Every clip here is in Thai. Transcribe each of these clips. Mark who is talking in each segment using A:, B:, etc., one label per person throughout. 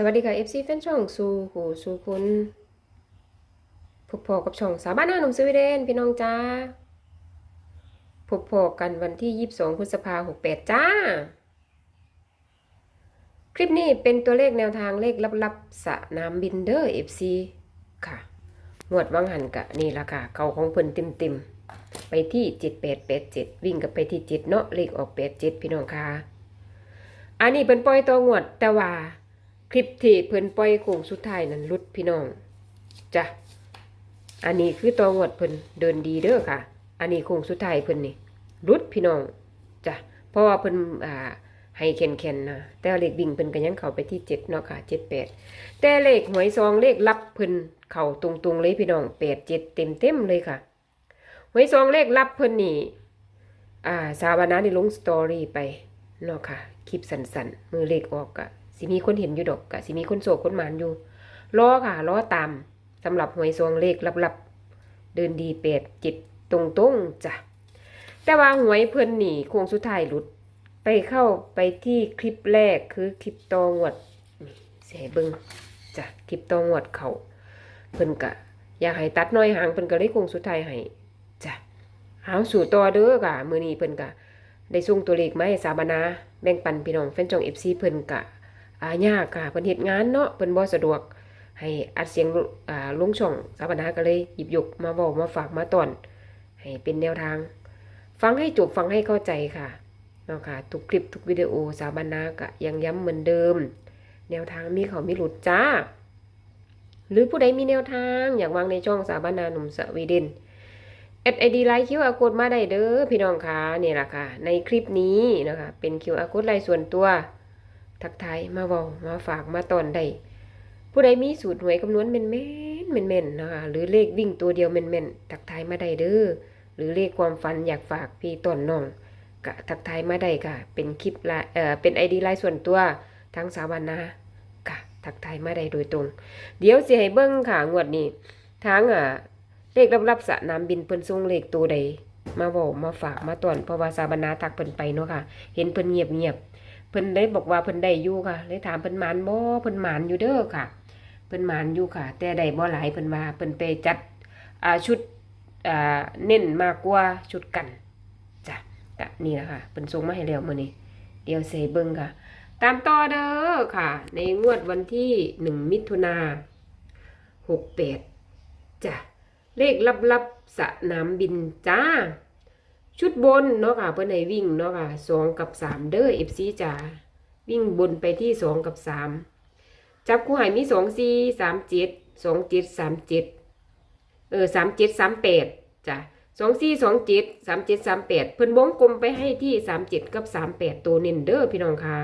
A: สวัสดีค่ะ FC แฟนช่องสู่หูสู่คุณพบพอกับช่องสาวบ้านหน้าหนุ่มสวีเดนพี่น้องจ้าพบพอกันวันที่ 22 พฤษภาคม68จ้า คลิปนี้เป็นตัวเลขแนวทางเลขลับๆสนามบินเดอร์ FC ค่ะงวดวังหันกะนี่ละค่ะเขาของเพิ่นเต็มไปที่ 7887 วิ่งกับไปที่ 7 เนาะเลขออก 87 พี่น้องค่ะ อันนี้เป็นปล่อยตัวงวดแต่ว่า คลิปที่เพิ่นปล่อยโค้งสุดท้ายนั้นลุดพี่น้องจ้ะอันนี้คือตัวงวดเพิ่นเดินดีเด้อค่ะ อันนี้โค้งสุดท้ายเพิ่นนี่ลุดพี่น้องจ้ะเพราะว่าเพิ่นอ่าให้แข็งๆนะแต่เลขบิ่งเพิ่นก็ยังเข้าไปที่เจ็ดเนาะค่ะเจ็ดแปดแต่เลขหวยซองเลขลับเพิ่นเข้าตรงๆเลยพี่น้องแปดเจ็ดเต็มๆเลยค่ะหวยซองเลขลับเพิ่นนี่อ่าสาวานาได้ลงสตอรี่ไปเนาะค่ะคลิปสั้นๆมือเลขออกกะ สิมีคนเห็นอยู่ดอกกะสิมีคนโศกคนหมานอยู่รอค่ะรอตามสำหรับหวยซองเลขลับๆ เดินดีเปดจิตตรงๆจ้ะแต่ว่าหวยเพิ่นหนีโค้งสุดท้ายหลุด ไปเข้าไปที่คลิปแรกคือคลิปตองวดนี่เสยบิงจ้ะคลิปตองวดเขาเพิ่นกะ อยากให้ตัดน้อยหางเพิ่นก็เลยโค้งสุดท้ายให้จ้ะเอาสู่ต่อเด้อค่ะมือนี้เพิ่นกะ ได้ส่งตัวเลขมาให้สาบานาแบ่งปันพี่น้องแฟนจอง FC เพิ่นกะ อายากค่ะเพิ่นเฮ็ดงานเนาะเพิ่นบ่สะดวก ให้อัดเสียงอ่าลงช่องสาปนาก็เลยหยิบยกมาบอกมาฝากมาตอน ให้เป็นแนวทาง ฟังให้จบฟังให้เข้าใจค่ะเนาะค่ะทุกคลิปทุกวิดีโอสถาปนาก็ยังย้ำเหมือนเดิม แนวทางมีเขามีหลุดจ้า หรือผู้ใดมีแนวทางอยากวางในช่องสถาปนาหนุ่มสวีเดนเอ ID ไลน์ QR code มาได้เด้อพี่น้องค่ะนี่แหละค่ะ ในคลิปนี้นะคะเป็น QR code ไลน์ส่วนตัว ทักทายมาเวามาฝากมาตอนได้ผู้ใดมีสูตรหวยคำนวณแม่นแม่นแม่นแม่นนะคะหรือเลขวิ่งตัวเดียวแม่นแม่นทักทายมาได้เด้อหรือเลขความฝันอยากฝากพี่ต้นน้องก็ทักทายมาได้ค่ะ เป็นคลิปละเอ่อเป็นไอดีไลน์ส่วนตัวทั้งสาวันนะค่ะทักทายมาได้โดยตรง เดี๋ยวสิให้เบิ้งค่ะงวดนี้ทั้งอ่าเลขรับๆสะนามบินเพิ่นส่งเลขตัวใดมาบอกมาฝากมาตอนเพราะว่าสาบานาทักเพิ่นไปเนาะค่ะ เห็นเพิ่นเงียบเงียบ เพิ่นได้บอกว่าเพิ่นได้อยู่ค่ะ เลยถามเพิ่นหมานบ่เพิ่นหมานอยู่เด้อค่ะ เพิ่นหมานอยู่ค่ะ แต่ได้บ่หลายเพิ่นว่าเพิ่นไปจัดอ่าชุดอ่าเน้นมากกว่าชุดกันจ้ะก็นี่แหละค่ะเพิ่นส่งมาให้แล้วมื้อนี้เดี๋ยวเสเบิ่งค่ะ ตามต่อเด้อค่ะ ในงวดวันที่1มิถุนา68จ้ะเลขลับๆสนามบินจ้า ชุดบนเนาะค่ะเพื่อนให้วิ่งเนาะค่ะสองกับสามเด้อเอฟซีจ๋าวิ่งบนไปที่สองกับสามจับคู่หายมีสองสี่สามเจ็ดสองเจ็ดสามเจ็ดเออสามเจ็ดสามแปดจ้ะสองสี่สองเจ็ดสามเจ็ดสามแปดเพิ่นวงกลมไปให้ที่สามเจ็ดกับสามแปดตัวเน้นเด้อพี่น้องค่ะ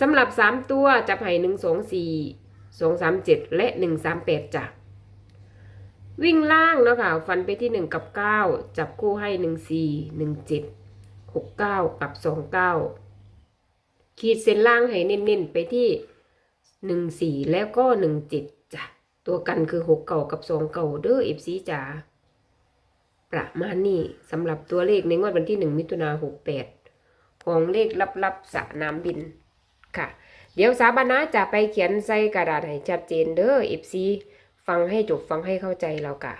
A: สำหรับสามตัวจับให้หนึ่งสองสี่สองสามเจ็ดและหนึ่งสามแปดจ้ะ วิ่งล่างเนาะค่ะ ฟันไปที่หนึ่งกับเก้าจับคู่ให้หนึ่งสี่หนึ่งเจ็ดหกเก้ากับสองเก้าขีดเส้นล่างให้เน้นๆ ไปที่หนึ่งสี่แล้วก็หนึ่งเจ็ดจ้ะตัวกันคือหกเก่ากับสองเก่าเด้อเอฟซีจ๋าประมาณนี้สำหรับตัวเลขในงวดวันที่หนึ่งมิถุนาหกแปดของเลขลับๆสนามบินค่ะ เดี๋ยวสาบานาจะไปเขียนใส่กระดาษให้ชัดเจนเด้อเอฟซี ฟังให้จบฟังให้เข้าใจเรากะ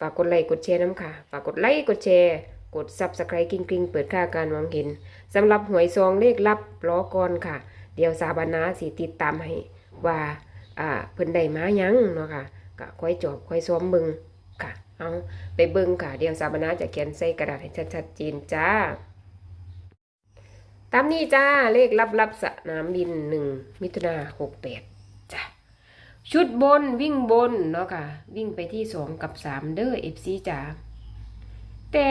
A: ฝากกดไลค์กดแชร์น้ำค่ะ ฝากกดไลค์กดแชร์ กด subscribe กริ๊งกริ๊งเปิดค่าการมองเห็นสำหรับหวยซองเลขลับล้อก่อนค่ะ เดี๋ยวสาบานาสิติดตามให้ว่าอ่าเพิ่นได้มายังเนาะค่ะก็ค่อยจบค่อยซ้อมเบิงค่ะ เอาไปเบิ่งค่ะ เดี๋ยวสาบานาจะเขียนใส่กระดาษให้ชัดๆเจนจ้าตามนี้จ้าเลขลับๆสนามบินหนึ่งมิถุนาหกแปด ชุดบนวิ่งบนเนาะค่ะ วิ่งไปที่สองกับสามเด้อเอฟซีจ๋าแต่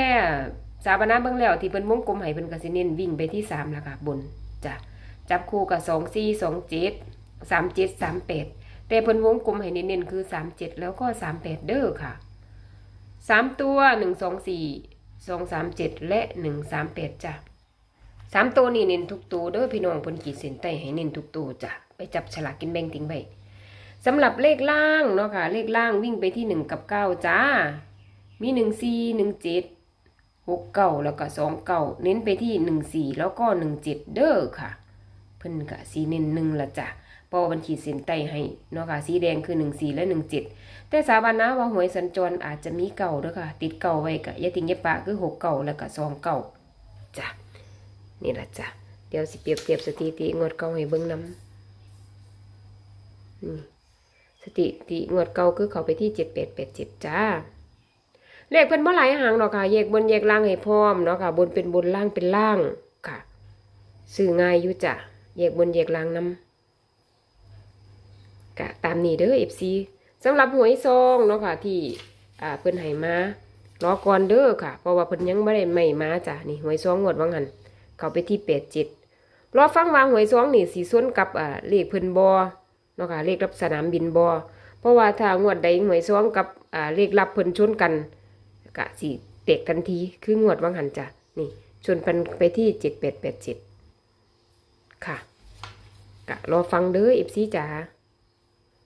A: สาบานาเบิ่งแล้วที่เพิ่นวงกลมให้เพิ่นก็สิเน้นวิ่งไปที่สามแล้วค่ะบนจ้ะจับคู่กับสองสี่สองเจ็ดสามเจ็ดสามแปดแต่เพิ่นวงกลมให้เน้นๆคือสามเจ็ดแล้วก็สามแปดเด้อค่ะสามตัวหนึ่งสองสี่สองสามเจ็ดและหนึ่งสามแปดจ้ะสามตัวนี่เน้นทุกตัวเด้อพี่น้องเพิ่นขีดเส้นใต้ให้เน้นทุกตัวจ้ะไปจับฉลากกินแบ่งทิ้งไว้ สำหรับเลขล่างเนาะค่ะ เลขล่างวิ่งไปที่หนึ่งกับเก้าจ้า มีหนึ่งสี่หนึ่งเจ็ดหกเก้าแล้วก็สองเก้าเน้นไปที่หนึ่งสี่แล้วก็หนึ่งเจ็ดเด้อค่ะ เพิ่นกะสีเน้นหนึ่งละจ้ะพราะว่ามันขีดเส้นใต้ให้เนาะค่ะสีแดงคือ14และ17แต่สาบานนะว่าหวยสัญจรอาจจะมีเก่าเด้อค่ะ ติดเก่าไว้ก็อย่าทิ้งย่าปะคือ6เก่าแล้วก็2เก่าจ้ะนี่ละจ้ะเดี๋ยวสิเปรียบเทียบสถิติงวดเก่าให้เบิ่งนํนี่ สถิติงวดเก่าคือเขาไปที่7887จ้าเลขเพิ่นบ่หลายหางดอกค่ะแยกบนแยกล่างให้พร้อมเนาะค่ะ บนเป็นบนล่างเป็นล่างค่ะซื้อง่ายอยู่จ้ะแยกบนแยกล่างนำกะตามนี้เด้อ FC สำหรับหวยซองเนาะค่ะที่อ่าเพิ่นให้มารอก่อนเด้อค่ะ เพราะว่าเพิ่นยังบ่ได้ใหม่มาจ้ะนี่หวยซองงวดว่างันเขาไปที่87รอฟังว่าหวยซองนี่สิส่วนกับอ่าเลขเพิ่นบ่ เนาะค่ะเลขรับสนามบินบ่เพราะว่าถ้างวดใดหวยซองกับอ่าเลขรับเพิ่นชนกันกะสีเตกทันทีคืองวดวังหันจ้ะนี่ชนกันไปที่เจ็ดแปดแปดเจ็ดค่ะกะรอฟังเด้อเอฟซีจ๋า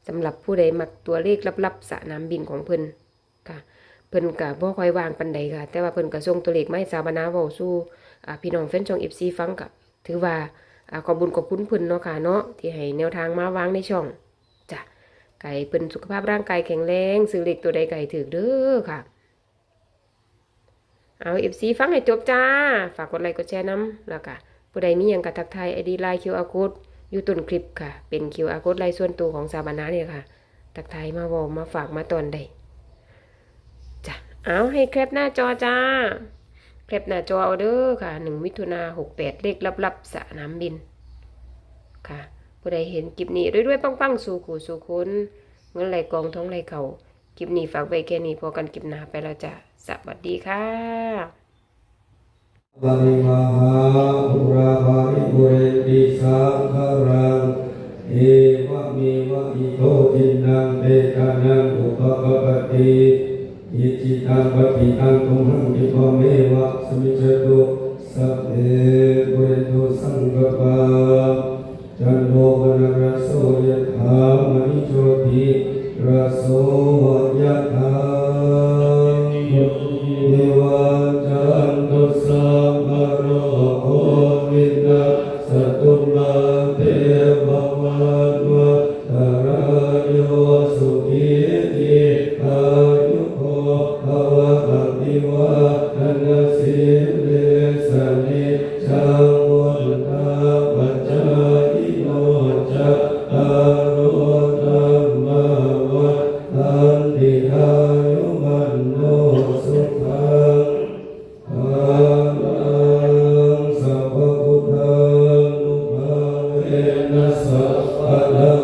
A: สำหรับผู้ใดมักตัวเลขลับๆสนามบินของเพิ่นค่ะเพิ่นกะบ่ค่อยวางปันใดค่ะ แต่ว่าเพิ่นก็ส่งตัวเลขมาให้สาวบนาเว้าสู่อ่าพี่น้องแฟนช่องเอฟซีฟังกะถือว่า ขอบบุญขอบคุณเพิ่นเนาะค่ะเนาะที่ให้แนวทางมาวางในช่องจ้ะไก่เพิ่นสุขภาพร่างกายแข็งแรงซื้อเหลขตัวใดไก่ถือเด้อค่ะ เอาเอฟซีฟังให้จบจ้า ฝากกดไลค์กดแชร์น้ำแล้วก็ผู้ใดมีอย่างกับทักไทยไอดีไลน์คิวอาร์โค้ดอยู่ต้นคลิปค่ะ เป็นคิวอาร์โค้ดไลน์ส่วนตัวของสาบานาเนี่ยค่ะ ทักไทยมาบอมาฝากมาตอนใดจ้ะเอาให้แคปหน้าจอจ้า แคปหน้าจอเอาเด้อค่ะหนึ่งมิถุนาหกแปดเลขลับๆสนามบิน ค่ะผู้ใดเห็นคลิปนี้ด้วยๆปังๆ สู่ขู่สู่คนเงินไหลกองท้องไหลเขาคลิปนี้ฝากไว้แค่นี้พอกันคลิปหน้าไปเราจะสวัสดีค่ะ
B: โทปนะระโสยถามณิโชติระโสยถา เ